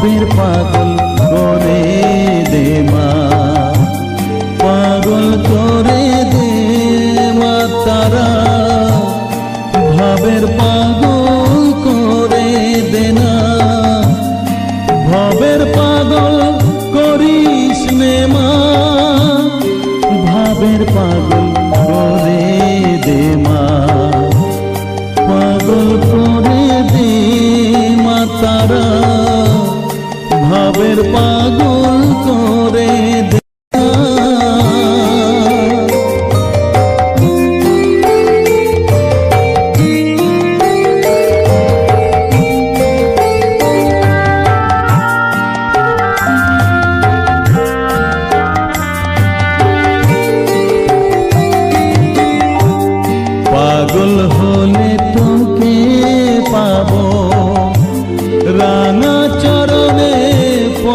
ভাবের পাগল। পাগল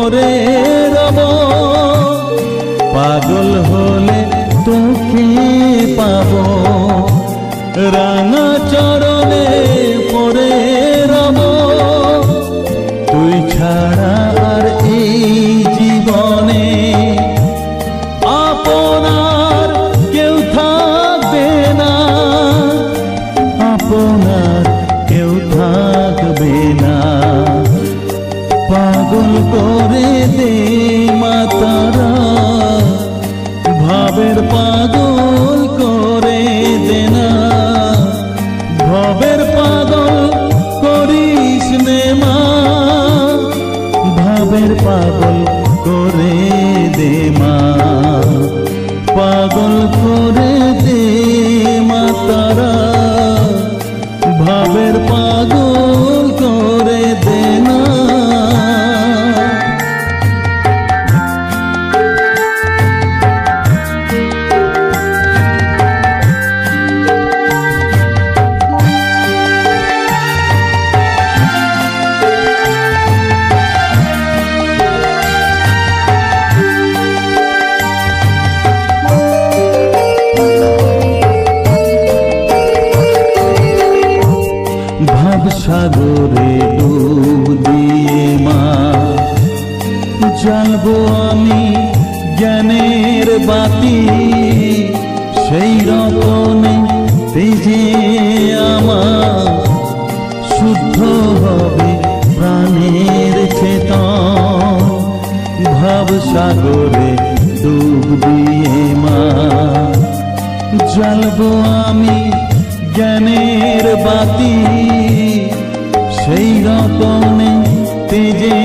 পরে রব। পাগল হলে তোকে পাবো? বাতি, সেই রকমে তেজে আমার শুদ্ধ হবে প্রাণের চেতন। ভাব সাগরে ডুব দিয়ে মা, জ্বালবো আমি জ্ঞানের বাতি। সেই রকমে তেজে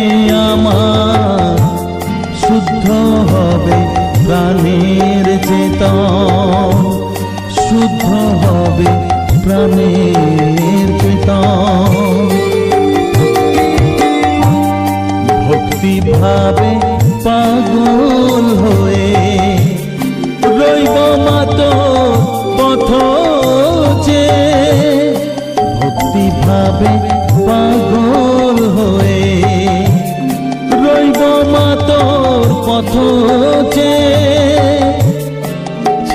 আমার শুদ্ধ হবে প্রাণের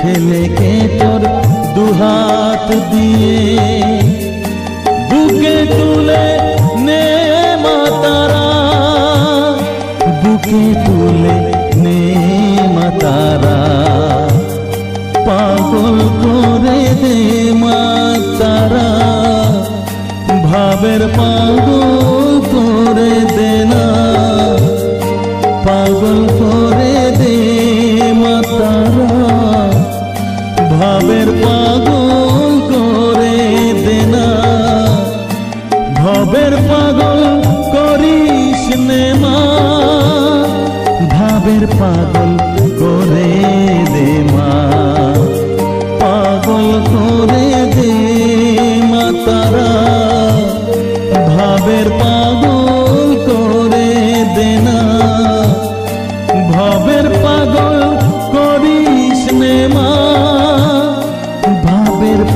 ছেলেকে তোর দুহাত দিয়ে? বুকে তুলে নে মাতারা। বুকে তুলে নে মাতারা। পাগল করে দে মাতারা। ভাবের পাগল ভাবের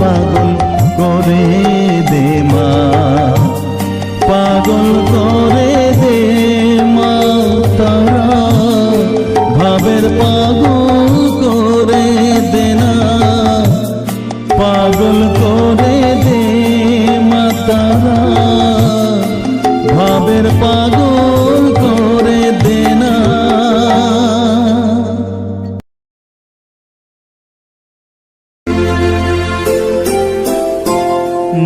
পাগল করে।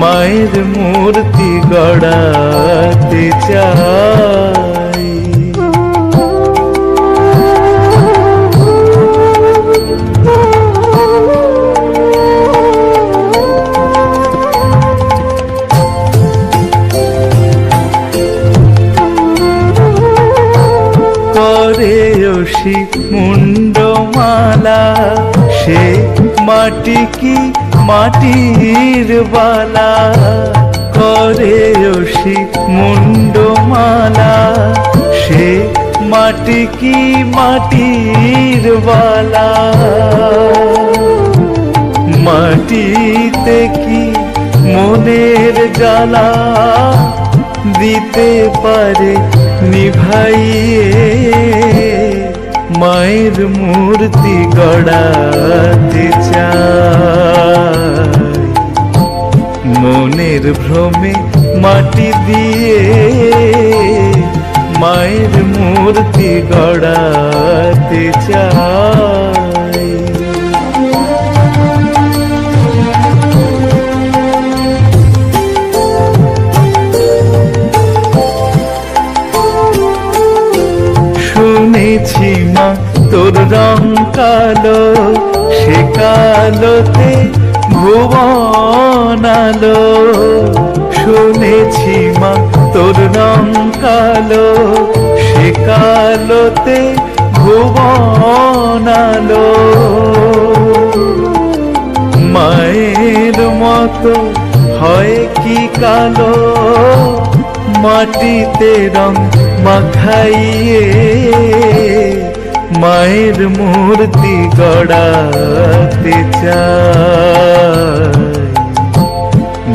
মায়ের মূর্তি গড়াতে চাই। করে মুন্ডমালা সে মাটি কি মাটির বালা, করে অসি মুন্ডমালা। সে মাটি কি মাটির বালা? মাটিতে কি মনের জ্বালা দিতে পারে নিভাইয়ে? মায়ের মূর্তি গড়াতে চাই মনের ভ্রমে মাটি দিয়ে মায়ের মূর্তি গড়াতে চাই। শুনেছি মা, তোর রং কালো, সে কালোতে ভুবন আলো, শুনেছি মা, তোর রং কালো, সে কালোতে ভুবন মায়ের মতো হয় কি কালো, মাটিতে রং মাখাইয়ে মায়ের মূর্তি গড়াতে চাই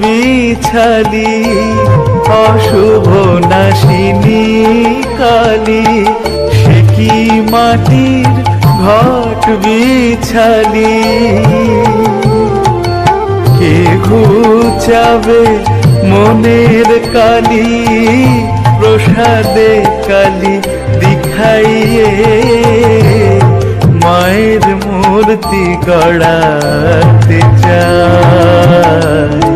বিছালি অশুভ নাশিনী কালী, সে কি মাটির ঘট বিছালি? কে ঘুচাবে মনের কালি, প্রসাদে কালি দিখাইয়ে মায়ের মূর্তি গড়াতে চাই